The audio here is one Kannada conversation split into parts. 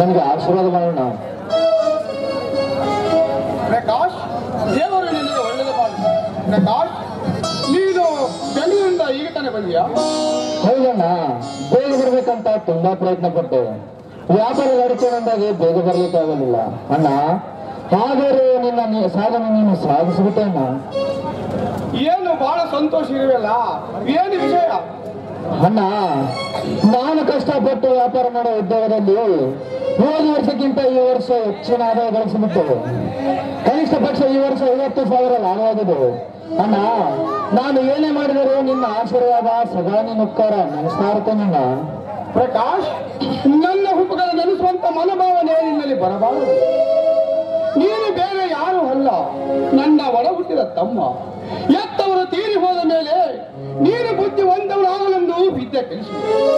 ನನಗೆ ಆಶೀರ್ವಾದ ಮಾಡೋಣ. ಪ್ರಕಾಶ್ ದೇವರು ನಿನಗೆ ಒಳ್ಳೆಯದು ಮಾಡಿ ಪ್ರಕಾಶ್ ನೀನು ಬೆಂಗಳೂರಿಂದ ಈಗ ತಾನೇ ಬಂದಿಯಾ? ಹೌದಣ್ಣ ಬೇಗ ಬರ್ಬೇಕಂತ ತುಂಬಾ ಪ್ರಯತ್ನ ಪಟ್ಟೆ. ವ್ಯಾಪಾರ ನಡ್ಕೊಂಡಾಗೆ ಬೇಗ ಬರ್ಲಿಕ್ಕೆ ಆಗಲಿಲ್ಲ. ಅಣ್ಣ ಹಾಗಾದ್ರೆ ನಿನ್ನ ಸಾಧನೆ ನೀನು ಸಾಧಿಸ್ಬಿಟ್ಟೆ ಅಣ್ಣ. ಏನು ಬಹಳ ಸಂತೋಷ ಇರುವಲ್ಲ? ಏನು ವಿಷಯ? ಅಣ್ಣ ನಾನು ಕಷ್ಟಪಟ್ಟು ವ್ಯಾಪಾರ ಮಾಡೋ ಉದ್ಯೋಗದಲ್ಲಿ ಹೋದ ವರ್ಷಕ್ಕಿಂತ ಈ ವರ್ಷ ಹೆಚ್ಚಿನ ಆದಾಯ ಕನಿಷ್ಠ ಪಕ್ಷ ಈ ವರ್ಷ ಐವತ್ತು ಸಾವಿರ ಲಾಭವಾಗಿದ್ದವು ಅಣ್ಣ, ನಾನು ಏನೇ ಮಾಡಿದರೂ ನಿನ್ನ ಆಶೀರ್ವಾದ ಸದಾ ನಿನ್ನ ಉಪಕಾರ ನೆನೆಸ್ತಾ ಇರ್ತೇನಣ್ಣ ಪ್ರಕಾಶ್, ನನ್ನ ಹುಬ್ಬುಗಳ ನೆನೆಸುವಂತ ಮನೋಭಾವನೆ ನಿನ್ನಲ್ಲಿ ಬರಬಾರದು. ನೀನು ಬೇರೆ ಯಾರು ಅಲ್ಲ. ನನ್ನ ಒಳ ಹುಟ್ಟಿದ ತಮ್ಮ. ಎತ್ತವರು ತೀರಿ ಹೋದ ಮೇಲೆ ನೀನು ಬುದ್ಧಿವಂತವರಾಗಲೆಂದು ವಿದ್ಯೆ ಕಲಿಸಿದೆ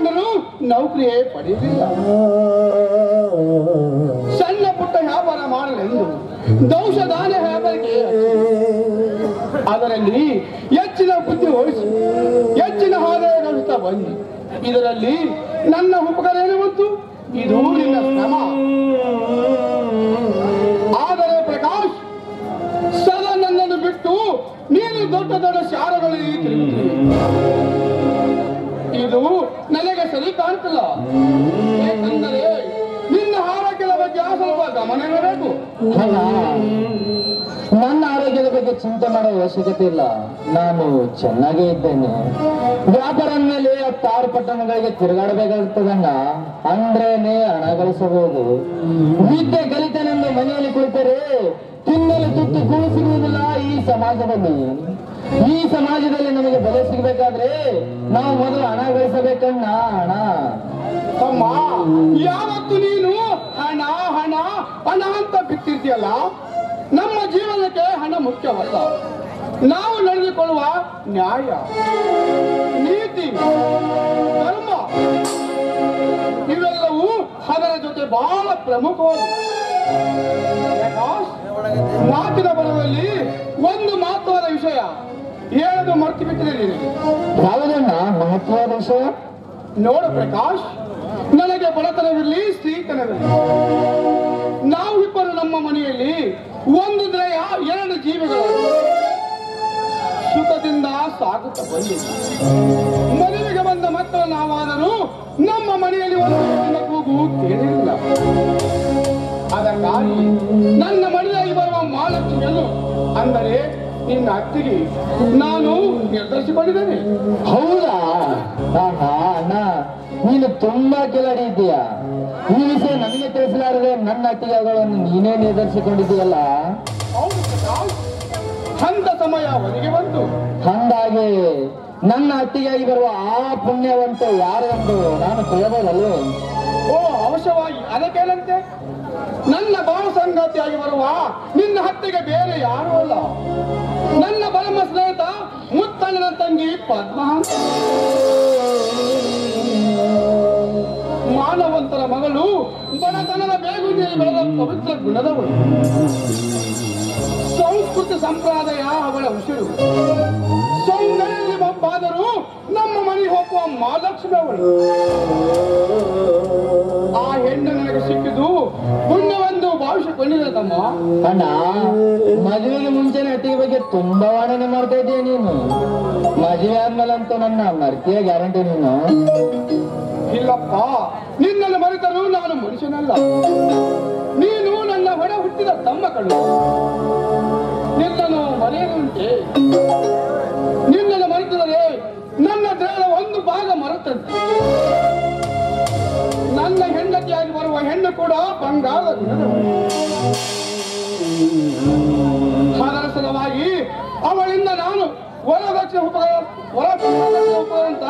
ಮುಗಿಸಿಕೊಂಡರೂ ನೌಕರಿಯೇ ಪಡೆಯಲಿಲ್ಲ ಸಣ್ಣ ಪುಟ್ಟ ವ್ಯಾಪಾರ ಮಾಡಲೆಂದು ದೌಷಧಾನ ವ್ಯಾಪಾರಕ್ಕೆ ಅದರಲ್ಲಿ ಹೆಚ್ಚಿನ ಬುದ್ಧಿ ವಹಿಸಿ ಹೆಚ್ಚಿನ ಆದಾಯ ಗಳಿಸ್ತಾ ಬನ್ನಿ ಇದರಲ್ಲಿ ನನ್ನ ಉಪಕಾರ ಏನು ಬಂತು? ಇದು ನಿನ್ನ ಶ್ರಮ. ಆದರೆ ಪ್ರಕಾಶ್, ಸದಾ ನನ್ನನ್ನು ಬಿಟ್ಟು ನೀನು ದೊಡ್ಡ ದೊಡ್ಡ ಶಾರಗಳಲ್ಲಿ ತಿರುಗುತ್ತೀವಿ ನನ್ನ ಆರೋಗ್ಯದ ಬಗ್ಗೆ ಚಿಂತೆ ಮಾಡೋ ಅವಶ್ಯಕತೆ ಇಲ್ಲ. ನಾನು ಚೆನ್ನಾಗೇ ಇದ್ದೇನೆ. ವ್ಯಾಪಾರ ಮೇಲೆ ಹತ್ತಾರು ಪಟ್ಟಣಗಳಿಗೆ ತಿರುಗಾಡಬೇಕಾಗ್ತದಣ್ಣ ಅಂದ್ರೇನೆ ಹಣ ಗಳಿಸಬಹುದು. ವಿದ್ಯೆ ಕಲಿತನೆಂದು ಮನೆಯಲ್ಲಿ ಕುಳಿತರೆ ತಿನ್ನಲು ತುತ್ತು ಕೂಡಿಸಿರುವುದಿಲ್ಲ ಈ ಸಮಾಜದಲ್ಲಿ. ಈ ಸಮಾಜದಲ್ಲಿ ನಮಗೆ ಬೆಲೆ ಸಿಗಬೇಕಾದ್ರೆ ನಾವು ಮೊದಲು ಹಣ ಗಳಿಸಬೇಕಣ್ಣ ಹಣ ಯಾವತ್ತು ನೀನು ಅಂತ ಬಿತ್ತಿರ್ತೀಯಲ್ಲ ನಮ್ಮ ಜೀವನಕ್ಕೆ ಹಣ ಮುಖ್ಯವಲ್ಲ ನಾವು ನಡೆದುಕೊಳ್ಳುವ ನ್ಯಾಯ ನೀತಿ ಧರ್ಮ ಇವೆಲ್ಲವೂ ಅದರ ಜೊತೆ ಬಹಳ ಪ್ರಮುಖವಾದ ಮಾತಿನ ಬಲದಲ್ಲಿ ಒಂದು ಮಹತ್ವದ ವಿಷಯ ಏನದು ಮರ್ತು ಬಿಟ್ಟಿದೆ ನೀನು. ಯಾವುದನ್ನ ಮಹತ್ವದ ವಿಷಯ? ನೋಡು ಪ್ರಕಾಶ್ ನನಗೆ ಬಡತನವಿರಲಿ, ಸ್ತ್ರೀತನವಿರಲಿ. ನಾವು ಇಬ್ಬರು ನಮ್ಮ ಮನೆಯಲ್ಲಿ ಒಂದು ದ್ರಯ ಎರಡು ಜೀವಿಗಳು ಸುಖದಿಂದ ಸಾಗುತ್ತ ಬಂದಿದೆ ಮದುವೆಗೆ ಬಂದ ಮಕ್ಕಳು ನಾವಾದರೂ ನಮ್ಮ ಮನೆಯಲ್ಲಿ ಒಂದು ಕೂಗು ಕೇಳಿರಲಿಲ್ಲ ಅದಕ್ಕಾಗಿ ನನ್ನ ಮನೆಯಾಗಿ ಬರುವ ಮಹಾಲಕ್ಷ್ಮಿಯನ್ನು ಅಂದರೆ ನಿನ್ನ ಅತ್ತಿಗೆ ನಾನು ನಿರ್ಧರಿಸಿಕೊಂಡಿದ್ದೇನೆ. ಹೌದಾ? ನೀನು ತುಂಬಾ ಕೆಳಡಿ ಇದ್ದೀಯಾ. ಈ ವಿಷಯ ನನಗೆ ತಿಳಿಸಲಾರದೆ ನನ್ನ ಅಟ್ಟಿಗೆಗಳನ್ನು ನೀನೇ ನಿರ್ಧರಿಸಿಕೊಂಡಿದ್ದೀಯಲ್ಲ? ಪ್ರಕಾಶ್. ಸಮಯ ಒದಗಿ ಬಂತು ಹಂಗಾಗಿ ನನ್ನ ಅಟ್ಟಿಗಾಗಿ ಬರುವ ಆ ಪುಣ್ಯವಂತ ಯಾರೆಂದು ನಾನು ತಿಳಿಯಬಹುದಲ್ವೇ ಓ ಅವಶ್ಯವಾಗಿ ಅದಕ್ಕೇನಂತೆ ನನ್ನ ಬಾಳ ಸಂಗಾತಿಯಾಗಿ ಬರುವ ನಿನ್ನ ಹತ್ತಿಗೆ ಬೇರೆ ಯಾರೂ ಅಲ್ಲ. ನನ್ನ ಪರಮ ಸ್ನೇಹಿತ ಮುತ್ತಣ್ಣನ ತಂಗಿ ಪದ್ಮ ಅಂತ. ಮಾನವಂತರ ಮಗಳು ಬಡತನದ ಬೇಗುದಿಯಲ್ಲಿ ಬೆಳೆದ ಪವಿತ್ರ ಗುಣದವಳು ಸಂಸ್ಕೃತಿ ಸಂಪ್ರದಾಯ ಅವಳ ಉಸಿರು ಸೌಂದರ್ಯ ಒಬ್ಬಾದರೂ ನಮ್ಮ ಮನೆ ಹೋಗುವ ಮಹಾಲಕ್ಷ್ಮಿ ಅವಳು ಆ ಹೆಣ್ಣು ನನಗೆ ಸಿಕ್ಕಿದ್ದು ಭಾವಿಸಿಕೊಂಡಿದೆ ತಮ್ಮ. ಅಣ್ಣ ಮದುವೆಗೆ ಮುಂಚೆನೆ ಅಟ್ಟಿಗೆ ಬಗ್ಗೆ ತುಂಬಾ ವರ್ಣನೆ ಮಾಡ್ತಾ ಇದೀಯ ನೀನು. ಮದುವೆ ಆದ್ಮೇಲಂತೂ ನನ್ನ ಮರ್ತಿಯ ಗ್ಯಾರಂಟಿ ನೀನು. ಇಲ್ಲಪ್ಪ ನಿನ್ನನ್ನು ಮರೆತರು ನಾನು ಮನುಷ್ಯನಲ್ಲ. ನೀನು ನನ್ನ ಹೊಡೆ ಹುಟ್ಟಿದ ತಮ್ಮ ಕಣ್ಣು. ನಿನ್ನನ್ನು ಮರೆಯಲುಂಟೆ ಅದರ ಸಲುವಾಗಿ ಅವಳಿಂದ ನಾನು ವರದಕ್ಷಿಣ ಅಂತ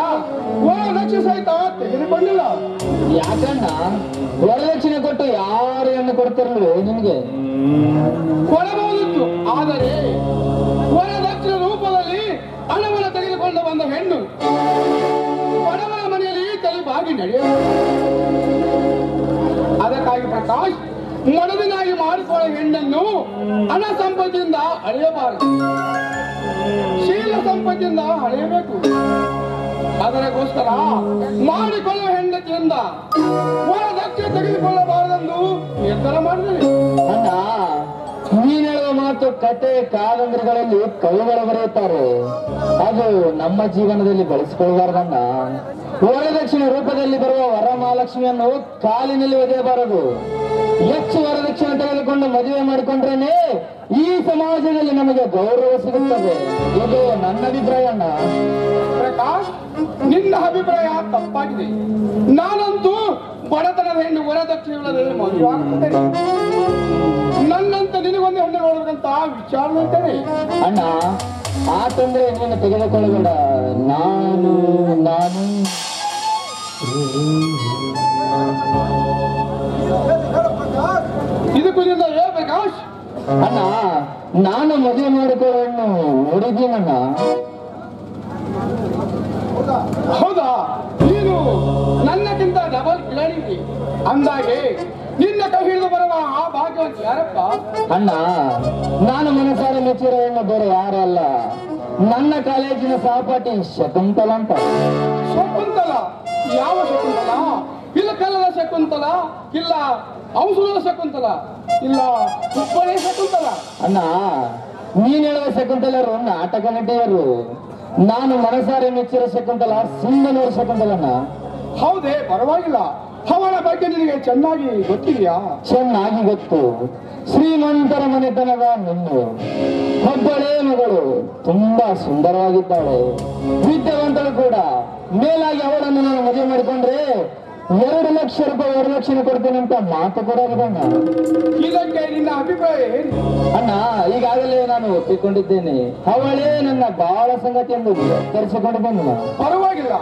ವರದಕ್ಷಿಣೆ ಸಹಿತ ತೆಗೆದುಕೊಂಡಿಲ್ಲ. ಯಾಕಣ್ಣ? ವರದಕ್ಷಿಣೆ ಕೊಟ್ಟು ಯಾರು ಹೆಣ್ಣು ಕೊಡ್ತಿರ್ಲಿಲ್ವೇ ನಿಮಗೆ? ಕೊಡಬಹುದಿತ್ತು. ಆದರೆ ವರದಕ್ಷಿಣ ರೂಪದಲ್ಲಿ ಹಣವನ್ನು ತೆಗೆದುಕೊಂಡು ಬಂದ ಹೆಣ್ಣು. ಬಡವರ ಮನೆಯಲ್ಲಿ ತಲೆ ಬಾಗಿ ನಡೆಯ ಅದಕ್ಕಾಗಿ ಪ್ರಕಾಶ್ ಮಾಡಿಕೊಳ್ಳೋ ಹೆಣ್ಣನ್ನು ಹಣ ಸಂಪತ್ತಿಂದ ಅಳೆಯಬಾರದು. ಶೀಲ ಸಂಪತ್ತಿಂದ ಅಳೆಯಬೇಕು. ಅದರಗೋಸ್ಕರ ಮಾಡಿಕೊಳ್ಳುವ ಹೆಂಡತಿಯಿಂದ ಮರದಕ್ಕೆ ತೆಗೆದುಕೊಳ್ಳಬಾರದೆಂದು ನಿರ್ಧಾರ ಮಾಡಿದೆ ಅಣ್ಣ ನೀನ್ ಮಾತು ಕತೆ ಕಾದಂಬರಿಗಳಲ್ಲಿ ಕವಿಗಳು ಬರೆಯುತ್ತಾರೆ. ಅದು ನಮ್ಮ ಜೀವನದಲ್ಲಿ ಬಳಸಿಕೊಳ್ಳಬಾರ್ದನ್ನ ವರದಕ್ಷಿಣೆ ರೂಪದಲ್ಲಿ ಬರುವ ವರಮಹಾಲಕ್ಷ್ಮಿಯನ್ನು ಕಾಲಿನಲ್ಲಿ ಒದೆಯಬಾರದು ಹೆಚ್ಚು ವರದಕ್ಷಿಣೆ ತೆಗೆದುಕೊಂಡು ಮದುವೆ ಮಾಡಿಕೊಂಡ್ರೇನೆ ಈ ಸಮಾಜದಲ್ಲಿ ನಮಗೆ ಗೌರವ ಸಿಗುತ್ತದೆ. ಇದು ನನ್ನ ಅಭಿಪ್ರಾಯ ಅಣ್ಣ. ಪ್ರಕಾಶ್, ನಿನ್ನ ಅಭಿಪ್ರಾಯ ತಪ್ಪಾಗಿದೆ. ನಾನಂತೂ ಬಡತನದ ಹೆಣ್ಣು ವರದಕ್ಷಿಣೆಗಳಲ್ಲಿ ಮದುವೆ ನನ್ನಂತ ನಿನಗೊಂದು ಹೆಣ್ಣು ಆ ವಿಚಾರ ಅಂತಾನೆ ಅಣ್ಣ ಆ ತೊಂದರೆ ಹೆಣ್ಣನ್ನು ತೆಗೆದುಕೊಳ್ಳಬೇಡ. ನಾನು ನಾನು ಇದಕ್ಕೂ ನಿನ್ನ ಏ ಪ್ರಕಾಶ್ ಅಣ್ಣ ನಾನು ಮದುವೆ ಮಾಡಿಕೊಳ್ಳೋಣ ನೋಡಿದ್ದೀನಣ್ಣ ಹೌದಾ? ನೀನು ನನ್ನಕ್ಕಿಂತ ಡಬಲ್ ಕಿಲಾಡಿ ಅಂದಾಗೆ ನಿನ್ನ ಕೈ ಹಿಡಿದು ಬರುವ ಆ ಭಾಗ್ಯವಂತ ಯಾರಪ್ಪ ಅಣ್ಣ ನಾನು ಮನಸಾರೆ ಮೆಚ್ಚಿರೋ ಹೆಣ್ಣು ಬೇರೆ ಯಾರಲ್ಲ ಅಲ್ಲ. ನನ್ನ ಕಾಲೇಜಿನ ಸಹಪಾಠಿ ಶಕುಂತಲ ಅಂತ. ಶಕುಂತಲ? ಯಾವ ಶಕುಂತಲ? ಇಲ್ಲ ಕಲ್ಲದ ಶಕುಂತಲ? ಇಲ್ಲ ಔಷಧದ ಶಕುಂತಲ? ಇಲ್ಲ ಹುಬ್ಬಳ್ಳಿ ಶಕುಂತಲ? ಅಣ್ಣ ನೀನ್ ಹೇಳುವ ಶಕುಂತಲರು ನಾಟಕ ನಟಿಯರು ನಾನು ಮನಸಾರೆ ಮೆಚ್ಚಿರೋ ಶಕುಂತಲ ಸಿಂಗನೂರು ಶಕುಂತಲಣ್ಣ ಹೌದೇ ಪರವಾಗಿಲ್ಲ. ಅವನ ಬಗ್ಗೆ ನಿನಗೆ ಚೆನ್ನಾಗಿ ಗೊತ್ತಿದೆಯಾ? ಚೆನ್ನಾಗಿ ಗೊತ್ತು. ಶ್ರೀಮಂತರ ಮನೆತನದ ನಿನ್ನು. ಒಬ್ಬಳೇ ಮಗಳು. ತುಂಬಾ ಸುಂದರವಾಗಿದ್ದಾಳೆ. ವಿದ್ಯಾವಂತಳು ಕೂಡ. ಮೇಲಾಗಿ ಅವಳನ್ನು ನಾನು ಮದುವೆ ಮಾಡಿಕೊಂಡ್ರೆ ಎರಡು ಲಕ್ಷ ರೂಪಾಯಿ ವರದಕ್ಷಿಣೆ ಕೊಡ್ತೇನೆ ಅಂತ ಮಾತು ಕೂಡ ಇದಕ್ಕೆ ನಿನ್ನ ಅಭಿಪ್ರಾಯ ಅಣ್ಣ ಈಗಾಗಲೇ ನಾನು ಒಪ್ಪಿಕೊಂಡಿದ್ದೇನೆ. ಅವಳೇ ನನ್ನ ಬಾಳ ಸಂಗತಿ ಎಂದು ಕರೆಸಿಕೊಂಡು ಬಂದ ಪರವಾಗಿಲ್ಲ.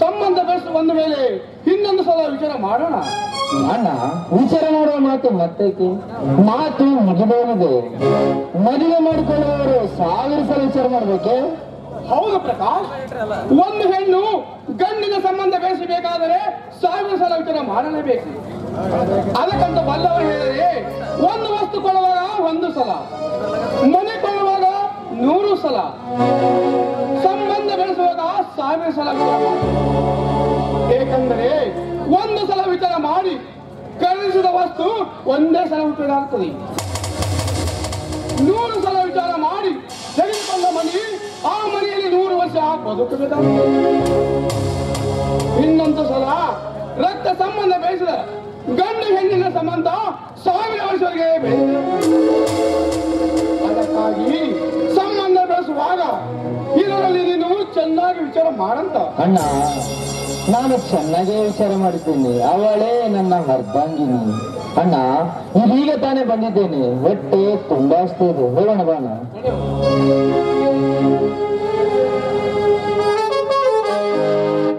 ಸಂಬಂಧ ಬೆಸ್ಟ್ ಬಂದ ಮೇಲೆ ಇನ್ನೊಂದು ಸಲ ವಿಚಾರ ಮಾಡೋಣ. ಅಣ್ಣ ವಿಚಾರ ಮಾಡುವ ಮಾತು ಮತ್ತೈತಿ? ಮಾತು ಮುಗಿದೋಗಿದೆ ಮದುವೆ ಮಾಡಿಕೊಳ್ಳುವವರು ಸಾವಿರ ಸಲ ವಿಚಾರ ಮಾಡ್ಬೇಕೆ. ಹೌದು ಪ್ರಕಾಶ್ ಒಂದು ಹೆಣ್ಣು ಗಂಡಿನ ಸಂಬಂಧ ಬೆಳೆಸಬೇಕಾದರೆ ಸಾವಿರ ಸಲ ವಿಚಾರ ಮಾಡಲೇಬೇಕು. ಅದಕ್ಕಂತ ಬಲ್ಲವರು ಹೇಳಿದರೆ ಒಂದು ವಸ್ತು ಕೊಳ್ಳುವಾಗ ಒಂದು ಸಲ ಮನೆ ಕೊಳ್ಳುವಾಗ ನೂರು ಸಲ. ಸಾವಿರ ಸಲ. ಏಕೆಂದರೆ ಒಂದು ಸಲ ವಿಚಾರ ಮಾಡಿ ಖರೀದಿಸಿದ ವಸ್ತು ಒಂದೇ ಸಲ ಉಪಯೋಗ ಆಗ್ತದೆ ನೂರು ಸಲ ವಿಚಾರ ಮಾಡಿ ತೆಗೆದುಕೊಂಡ ಮನೆ, ಆ ಮನೆಯಲ್ಲಿ ನೂರು ವರ್ಷ ಬದುಕಬೇಕಾಗುತ್ತದೆ ಇನ್ನೊಂದು ಸಲ ರಕ್ತ ಸಂಬಂಧ ಬೆಳೆಸಿದ ಚೆನ್ನಾಗಿ ವಿಚಾರ ಮಾಡಂತ. ಅಣ್ಣ ನಾನು ಚೆನ್ನಾಗೇ ವಿಚಾರ ಮಾಡಿದ್ದೇನೆ. ಅವಳೇ ನನ್ನ ಅರ್ಧಾಂಗಿನಿ ಅಣ್ಣ ಇದೀಗ ತಾನೇ ಬಂದಿದ್ದೇನೆ. ಹೊಟ್ಟೆ ತುಂಬಾ ಅಷ್ಟೇ ಇದೆ. ಹೋಗೋಣ ಬಾಣ.